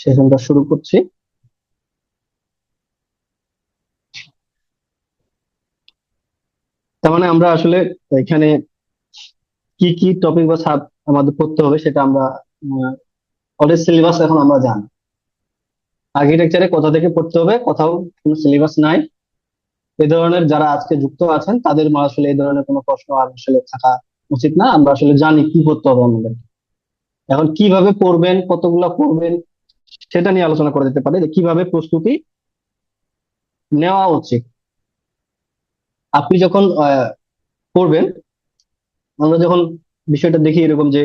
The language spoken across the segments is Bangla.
সেশনটা শুরু করছি। তার মানে আমরা আসলে এখানে কি কি টপিক বা সাব আমাদের পড়তে হবে সেটা আমরা অলরেডি সিলেবাস এখন আমরা জানি। আর্কিটেকচারে কোথা থেকে পড়তে হবে কোথাও কোনো সিলেবাস নাই। এই ধরনের যারা আজকে যুক্ত আছেন, তাদের আসলে এই ধরনের কোনো প্রশ্ন আর আসলে থাকা উচিত না। আমরা আসলে জানি কি করতে হবে আমাদের এখন কীভাবে পড়বেন, কতগুলা পড়বেন সেটা নিয়ে আলোচনা করা যেতে পারে যে কীভাবে প্রস্তুতি নেওয়া উচিত। আপনি যখন পড়বেন, আমরা যখন বিষয়টা দেখি এরকম যে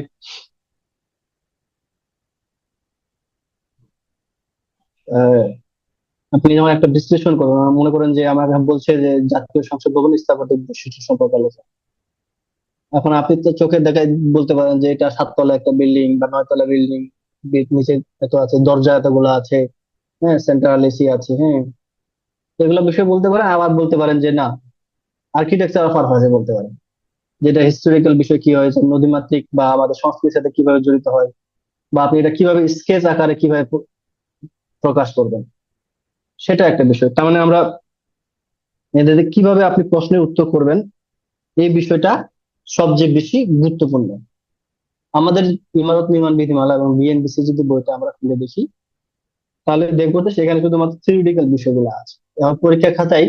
আপনি যেমন একটা বিশ্লেষণ করবেন মনে করেন যে আমার বলছে যে জাতীয় সংসদ ভবন স্থাপত্যিক বৈশিষ্ট্য সম্পর্কে আলোচনা। এখন আপনি তো চোখের দেখায় বলতে পারেন যে এটা সাততলা একটা বিল্ডিং বা নয়তলা বিল্ডিং নিচে এত আছে, দরজা এতগুলো আছে হ্যাঁ সেন্ট্রাল এসি আছে হ্যাঁ। এগুলো বিষয়ে বলতে পারেন, আবার বলতে পারেন যে না আর্কিটেকচার পারপাসে বলতে পারেন। যেটা হিস্টোরিক্যাল বিষয় কি হয়েছে নদীমাতৃক বা আমাদের সংস্কৃতির সাথে কীভাবে জড়িত হয়, বা আপনি এটা কীভাবে স্কেচ আকারে কীভাবে প্রকাশ করবেন, সেটা একটা বিষয়। তার মানে আমরা এদের কীভাবে আপনি প্রশ্নের উত্তর করবেন, এই বিষয়টা সবচেয়ে বেশি গুরুত্বপূর্ণ। আমাদের ইমারত নির্মাণ বিধিমালা এবং বিএনবিসি যদি বইটা আমরা খুলে দেখি, তাহলে দেখব যে সেখানে শুধুমাত্র থিওরিটিক্যাল বিষয়গুলো আছে। এবং পরীক্ষা খাতায়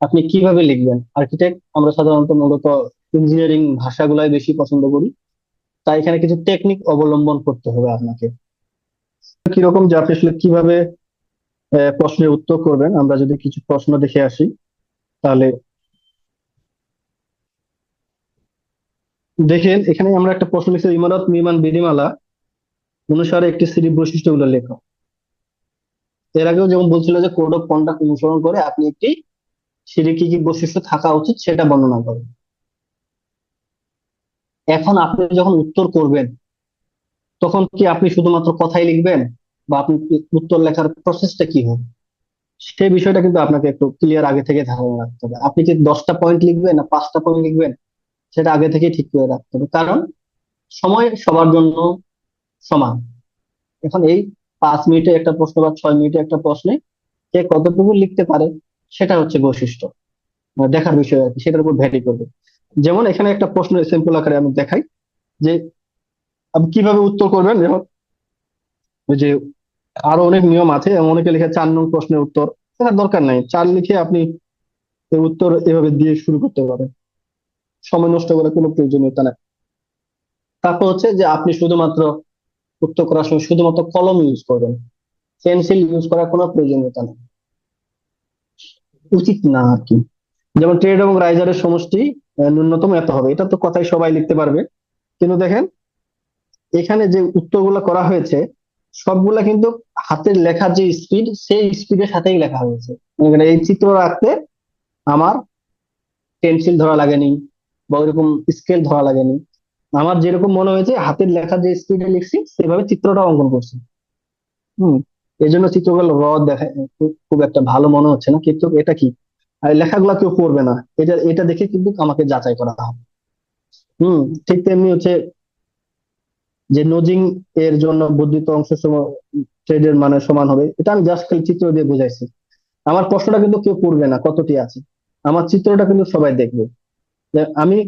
আপনি কীভাবে লিখবেন? আর্কিটেক্ট আমরা সাধারণত মূলত ইঞ্জিনিয়ারিং ভাষাগুলাই বেশি পছন্দ করি। তাই এখানে কিছু টেকনিক অবলম্বন করতে হবে আপনাকে। কীরকম যে আপনি আসলে কীভাবে প্রশ্নের উত্তর করবেন, আমরা যদি কিছু প্রশ্ন দেখে আসি, তাহলে দেখেন, এখানে আমরা একটা প্রশ্ন লিখছি, ইমারত নির্মাণ বিধিমালা অনুসারে একটি সিঁড়ির বৈশিষ্ট্যগুলো লেখো। এর আগেও যেমন বলছিল যে কোড অফ কন্ডাক্ট অনুসরণ করে আপনি একটি সিঁড়ি কি কি বৈশিষ্ট্য থাকা উচিত সেটা বর্ণনা করেন। এখন আপনি যখন উত্তর করবেন, তখন কি আপনি শুধুমাত্র কথাই লিখবেন বা আপনি উত্তর লেখার প্রসেসটা কি হবে? সেই বিষয়টা কিন্তু আপনাকে একটু ক্লিয়ার আগে থেকে ধারণা রাখতে হবে। আপনি কি দশটা পয়েন্ট লিখবেন না পাঁচটা পয়েন্ট লিখবেন? সেটা আগে থেকে ঠিক করে রাখতে হবে। কারণ সময় সবার জন্য সমান। এখন এই পাঁচ মিনিটে একটা প্রশ্ন বা ছয় মিনিটে একটা প্রশ্নে কে কতটুকু লিখতে পারে সেটা হচ্ছে বৈশিষ্ট্য। মানে দেখার বিষয় আর কি, সেটার উপর ভ্যারি করবে। যেমন এখানে একটা প্রশ্ন সিম্পল আকারে আমি দেখাই যে, আপনি কীভাবে উত্তর করবেন? যেমন যে আরও অনেক নিয়ম আছে অনেকে লিখে চার নং প্রশ্নের উত্তর, সেটা দরকার নাই। চার লিখে আপনি উত্তর এভাবে দিয়ে শুরু করতে পারেন। সময় নষ্ট করার কোনো প্রয়োজনীয়তা নাই। তারপর হচ্ছে যে আপনি শুধুমাত্র উত্তর করার সময় শুধুমাত্র কলম ইউজ করবেন। পেন্সিল ইউজ করার কোনো প্রয়োজনীয়তা নেই। উচিত না আর কি। যেমন ট্রেড এবং রাইজারের সমষ্টি ন্যূনতম এত হবে। এটা তো কথাই সবাই লিখতে পারবে। কিন্তু দেখেন, এখানে যে উত্তরগুলো করা হয়েছে, সবগুলা কিন্তু হাতের লেখার যে স্পিড সেই স্পিডের সাথেই লেখা হয়েছে। এই চিত্র রাখতে আমার পেন্সিল ধরা লাগেনি। বা ওইরকম স্কেল ধরা লাগেনি। আমার যেরকম মনে হয়েছে, হাতের লেখার যে স্পিডে লিখছি, সেভাবে চিত্রটা অঙ্কন করছি। হম এই জন্য চিত্রগুলো র দেখা, খুব- একটা ভালো মনে হচ্ছে না, কিন্তু এটা কি? আর লেখাগুলা কেউ পড়বে না। এটা এটা দেখে কিন্তু আমাকে যাচাই করা হবে। হম, ঠিক তেমনি হচ্ছে যে নোজিং এর জন্য বর্ধিত অংশ ট্রেডের মানে সমান হবে। এটা আমি জাস্ট খালি চিত্র দিয়ে বুঝাইছি। আমার প্রশ্নটা কিন্তু কেউ পড়বে না, কতটি আছে? আমার চিত্রটা কিন্তু সবাই দেখবে। আমি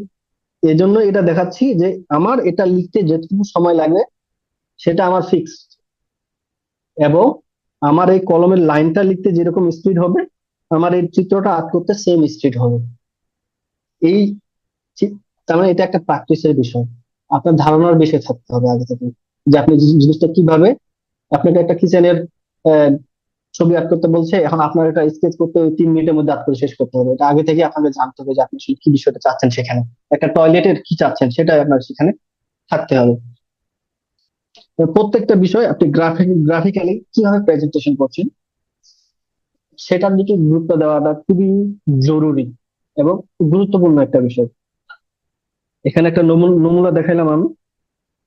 এজন্য এটা দেখাচ্ছি যে আমার এটা লিখতে যেটুকু সময় লাগবে, সেটা আমার ফিক্সড এবং আমার এই কলমের লাইনটা লিখতে যেরকম স্পিড হবে, আমার এই চিত্রটা আর্ট করতে সেম স্পিড হবে। এই তার মানে এটা একটা প্র্যাকটিসের বিষয়। আপনার ধারণার বিষয় থাকতে হবে আগে থেকে। যে আপনি জিনিসটা কীভাবে, আপনাকে একটা কিচেনের ছবি আর্ট করতে বলছে, এখন আপনার এটা স্কেচ করতে তিন মিনিটের মধ্যে আর্ট করে শেষ করতে হবে। এটা আগে থেকে আপনাকে জানতে হবে যে আপনি আসলে কি বিষয়টা চাচ্ছেন সেখানে। একটা টয়লেটের কি চাচ্ছেন সেটাই আপনার সেখানে থাকতে হবে। প্রত্যেকটা বিষয় আপনি গ্রাফিক গ্রাফিক্যালি কীভাবে প্রেজেন্টেশন করছেন, সেটার দিকে গুরুত্ব দেওয়াটা খুবই জরুরি এবং গুরুত্বপূর্ণ একটা বিষয়। এখানে একটা নমুনা দেখাইলাম আমি।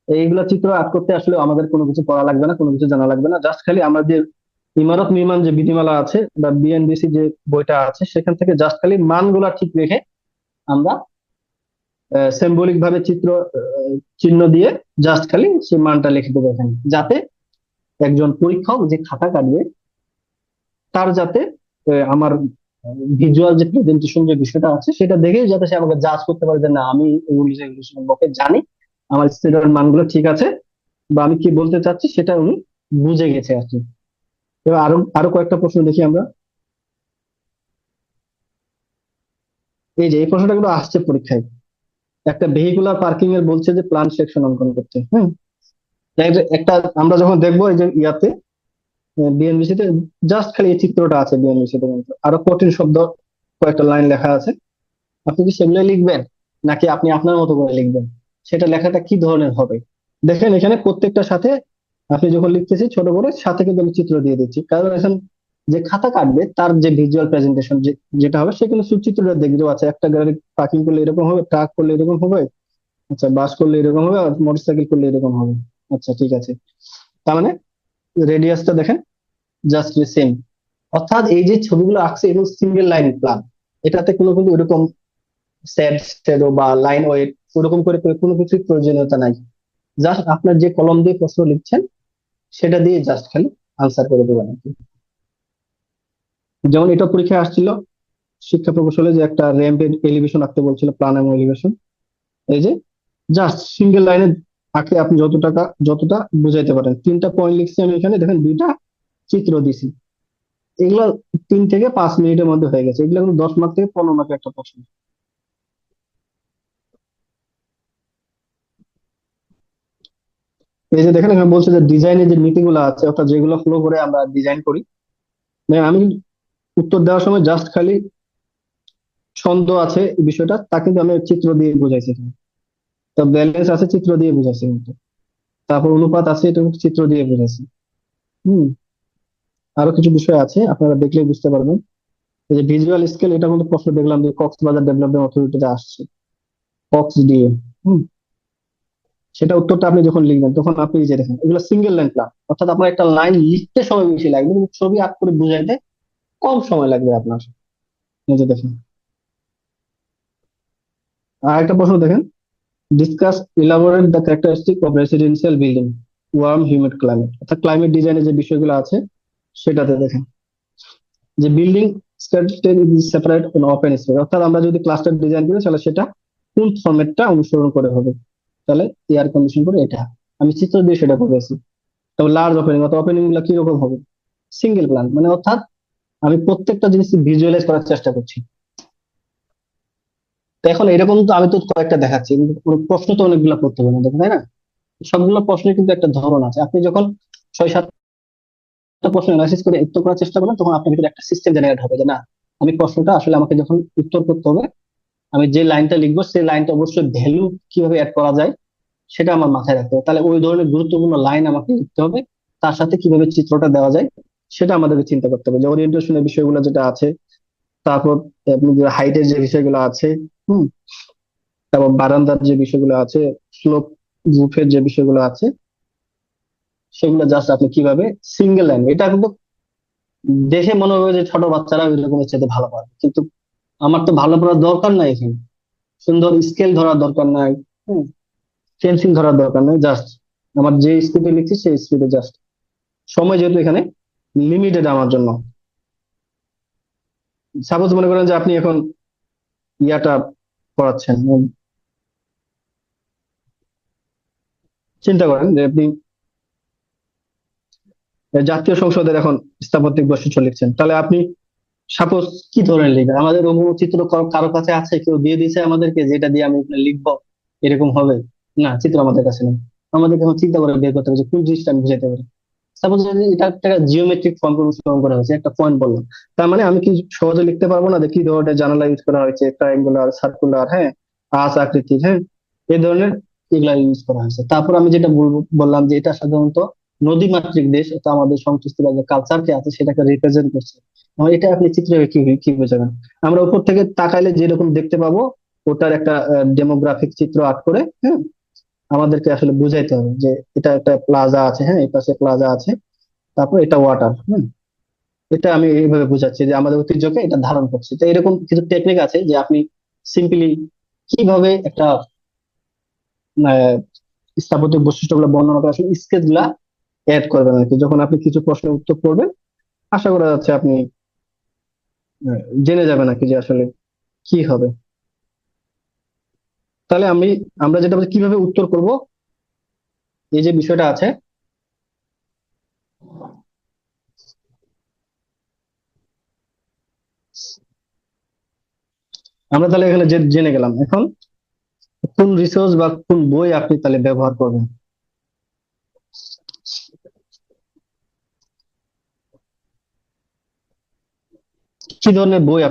এইগুলা চিত্র আর্ট করতে আসলে আমাদের কোনো কিছু পড়া লাগবে না, কোনো কিছু জানা লাগবে না। জাস্ট খালি আমাদের ইমারত নির্মাণ যে বিধিমালা আছে বা বিএনবিসি যে বইটা আছে, সেখান থেকে জাস্ট খালি মানগুলা ঠিক রেখে আমরা সিম্বলিক ভাবে চিত্র চিহ্ন দিয়ে জাস্ট খালি সেই মানটা লিখে দেবো এখানে। যাতে একজন পরীক্ষক যে খাতা কাটবে, তার যাতে আমার ভিজুয়াল যে প্রেজেন্টেশন যে বিষয়টা আছে, সেটা দেখেই যাতে সে আমাকে জাজ করতে পারে যে না, আমি ইংলিশ ইংলিশ সম্পর্কে জানি, আমার স্টুডেন্ট মানগুলো ঠিক আছে, বা আমি কি বলতে চাচ্ছি সেটা উনি বুঝে গেছে আর কি। এবার আরও আরও কয়েকটা প্রশ্ন দেখি আমরা। এই যে, এই প্রশ্নটা কিন্তু আসছে পরীক্ষায়। একটা ভেহিকুলার পার্কিং এর বলছে যে প্ল্যান সেকশন অঙ্কন করতে হ্যাঁ একটা- আমরা যখন দেখব এই যে ইয়াতে বিএনবিসি তে জাস্ট খালি এই চিত্রটা আছে বিএনবিসি তে কিন্তু। আরও কঠিন শব্দ, কয়েকটা লাইন লেখা আছে। আপনি কি সেগুলো লিখবেন? নাকি আপনি আপনার মতো করে লিখবেন? সেটা লেখাটা কি ধরনের হবে? দেখেন এখানে প্রত্যেকটার সাথে আপনি যখন লিখতেছি ছোট করে, সাথে কিন্তু আমি চিত্র দিয়ে দিচ্ছি। কারণ এখন যে খাতা কাটবে, তার যে ভিজুয়াল প্রেজেন্টেশন যেটা হবে সেখানে সুচিত্রটা দেখবে আছে একটা গাড়ি পার্কিং করলে এরকম হবে ট্রাক করলে এরকম হবে আচ্ছা বাস করলে এরকম হবে, আর মোটরসাইকেল করলে এরকম হবে। আচ্ছা ঠিক আছে। তার মানে রেডিয়াসটা দেখেন জাস্ট সেম অর্থাৎ এই যে ছবিগুলো আঁকছে, এগুলো সিঙ্গেল লাইন প্ল্যান এটাতে কোনো কিন্তু ওইরকম স্যাড শ্যাডো বা লাইন ওয়েট ওরকম করে করে কোনো কিছুর প্রয়োজনীয়তা নাই। জাস্ট আপনার যে কলম দিয়ে প্রশ্ন লিখছেন সেটা দিয়ে জাস্ট খালি আনসার করে দেবেন আর কি। যেমন এটা পরীক্ষায় আসছিল, শিক্ষা প্রকৌশলে যে একটা র্যাম্পের এলিভেশন আঁকতে বলছিল প্ল্যান এবং এলিভেশন এই যে জাস্ট সিঙ্গেল লাইনে আঁকলে আপনি যত টাকা, যতটা বুঝাইতে পারেন। তিনটা পয়েন্ট লিখছি আমি এখানে, দেখেন দুইটা চিত্র দিছি। এগুলো তিন থেকে পাঁচ মিনিটের মধ্যে হয়ে গেছে। এগুলো দশ মার্ক থেকে পনেরো মার্কের একটা প্রশ্ন। এই যে দেখেন, এখানে বলছে যে ডিজাইনের যে নীতিগুলো আছে, অর্থাৎ যেগুলো ফলো করে আমরা ডিজাইন করি। মানে আমি উত্তর দেওয়ার সময় জাস্ট খালি ছন্দ আছে বিষয়টা, তা কিন্তু আমি চিত্র দিয়ে বুঝাইছি। তো ব্যালেন্স আছে, চিত্র দিয়ে বুঝাইছি কিন্তু। তারপর অনুপাত আছে, এটা চিত্র দিয়ে বুঝাইছি। হুম। আরও কিছু বিষয় আছে, আপনারা দেখলে বুঝতে পারবেন। যে ভিজুয়াল স্কেল এটা কিন্তু প্রশ্ন দেখলাম যে কক্সবাজার ডেভেলপমেন্ট অথরিটিতে আসছে। কক্স দিয়ে। হুম। সেটা উত্তরটা আপনি যখন লিখবেন, তখন আপনি যে দেখেন, এগুলো সিঙ্গেল লাইন প্ল্যান অর্থাৎ আপনার একটা লাইন লিখতে সময় বেশি লাগবে, কিন্তু ছবি আঁক করে বুঝাইতে কম সময় লাগবে আপনার। যে দেখেন। আর একটা প্রশ্ন দেখেন। Discuss elaborate the characteristic of residential building warm humid climate অর্থাৎ ক্লাইমেট ডিজাইনের যে বিষয়গুলো আছে, সেটাতে দেখেন। যে building separate on open space অর্থাৎ আমরা যদি ক্লাস্টার ডিজাইন করি, তাহলে সেটা কোন ফরম্যাটটা অনুসরণ করে হবে? তাহলে এয়ার কন্ডিশন করে এটা। আমি চিত্র দিয়ে সেটা করেছি তবে লার্জ ওপেনিং অর্থাৎ ওপেনিংগুলো কীরকম হবে? সিঙ্গেল প্ল্যান মানে অর্থাৎ আমি প্রত্যেকটা জিনিস ভিজুয়ালাইজ করার চেষ্টা করছি। এখন এরকম তো আমি তো কয়েকটা দেখাচ্ছি প্রশ্ন তো অনেকগুলো করতে হবে না তাই না? সবগুলো প্রশ্নের কিন্তু একটা ধরন আছে। আপনি যখন ছয় সাতটা প্রশ্ন অ্যানালাইসিস করে উত্তর করার চেষ্টা করবেন, তখন আপনার একটা সিস্টেম জেনারেট হবে যে না, আমি প্রশ্নটা আসলে আমাকে যখন উত্তর করতে হবে আমি যে লাইনটা লিখব, সেই লাইনটা অবশ্যই ভ্যালু কীভাবে অ্যাড করা যায়, সেটা আমার মাথায় রাখতে হবে। তাহলে ওই ধরনের গুরুত্বপূর্ণ লাইন আমাকে লিখতে হবে, তার সাথে কীভাবে চিত্রটা দেওয়া যায়, সেটা আমাদেরকে চিন্তা করতে হবে। যে ওরিয়েন্টেশনের বিষয়গুলো যেটা আছে, তারপর হাইটের যে বিষয়গুলো আছে, হুম, তারপর বারান্দার যে বিষয়গুলো আছে স্লোপ রুফের যে বিষয়গুলো আছে, সেগুলো জাস্ট আপনি কীভাবে সিঙ্গেল লাইন এটা কিন্তু দেখে মনে হবে যে ছোট বাচ্চারা ওই রকমের চাইতে ভালো পারবে। কিন্তু আমার তো ভালো পড়ার দরকার নাই এখানে। সুন্দর স্কেল ধরার দরকার নাই, হুম। ফেন্সিং ধরার দরকার নাই জাস্ট আমার যে স্পিডে লিখছি, সেই স্পিডে জাস্ট সময় যেহেতু এখানে লিমিটেড আমার জন্য। সাপোজ মনে করেন যে আপনি এখন ইয়াটা পড়াচ্ছেন চিন্তা করেন যে আপনি জাতীয় সংসদের এখন স্থাপত্যিক বৈশিষ্ট্য লিখছেন। তাহলে আপনি সাপোজ কি ধরনের লিখবে আমাদের চিত্র কারও কাছে আছে, কেউ দিয়ে দিয়েছে আমাদেরকে, যেটা দিয়ে আমি লিখব, এরকম হবে? না, চিত্র আমাদের কাছে নেই। আমাদেরকে এখন চিন্তা করে বের করতে হবে যে কোন জিনিসটা আমি বুঝাইতে পারি। সাপোজ এটা একটা জিওমেট্রিক ফর্ম অনুসরণ করা হয়েছে, একটা পয়েন্ট বললাম। তার মানে আমি কি সহজে লিখতে পারব না কি ধরনের জানালা ইউজ করা হয়েছে ট্রায়াঙ্গুলার সার্কুলার হ্যাঁ? আস আকৃতির হ্যাঁ? এই ধরনের এগুলা ইউজ করা হয়েছে। তারপর আমি যেটা বললাম যে এটা সাধারণত নদীমাতৃক দেশ, এটা আমাদের সংশ্লিষ্ট যে কালচারকে আছে, সেটাকে রিপ্রেজেন্ট করছে। এটা আপনি চিত্রে কি কি বোঝাবেন? আমরা উপর থেকে তাকাইলে যেরকম দেখতে পাবো ওটার একটা ডেমোগ্রাফিক চিত্র আর্ট করে হ্যাঁ? আমাদেরকে আসলে বুঝাইতে হবে যে এটা একটা প্লাজা আছে হ্যাঁ? এই পাশে প্লাজা আছে তারপর এটা ওয়াটার হ্যাঁ এটা আমি এইভাবে বুঝাচ্ছি যে আমাদের ঐতিহ্যকে এটা ধারণ করছে। তো এরকম কিছু টেকনিক আছে যে আপনি সিম্পলি কীভাবে একটা আহ, স্থাপত্যিক বৈশিষ্ট্যগুলো বর্ণনা করা আসলে স্কেচগুলা অ্যাড করবেন আর কি। যখন আপনি কিছু প্রশ্নের উত্তর করবেন আশা করা যাচ্ছে আপনি জেনে যাবে নাকি যে আসলে কি হবে? তাহলে আমি, আমরা যেটা বলি কীভাবে উত্তর করব? এই যে বিষয়টা আছে। আমরা তাহলে এখানে জেনে গেলাম। এখন কোন রিসোর্স বা কোন বই আপনি তাহলে ব্যবহার করবেন? কি ধরনের বই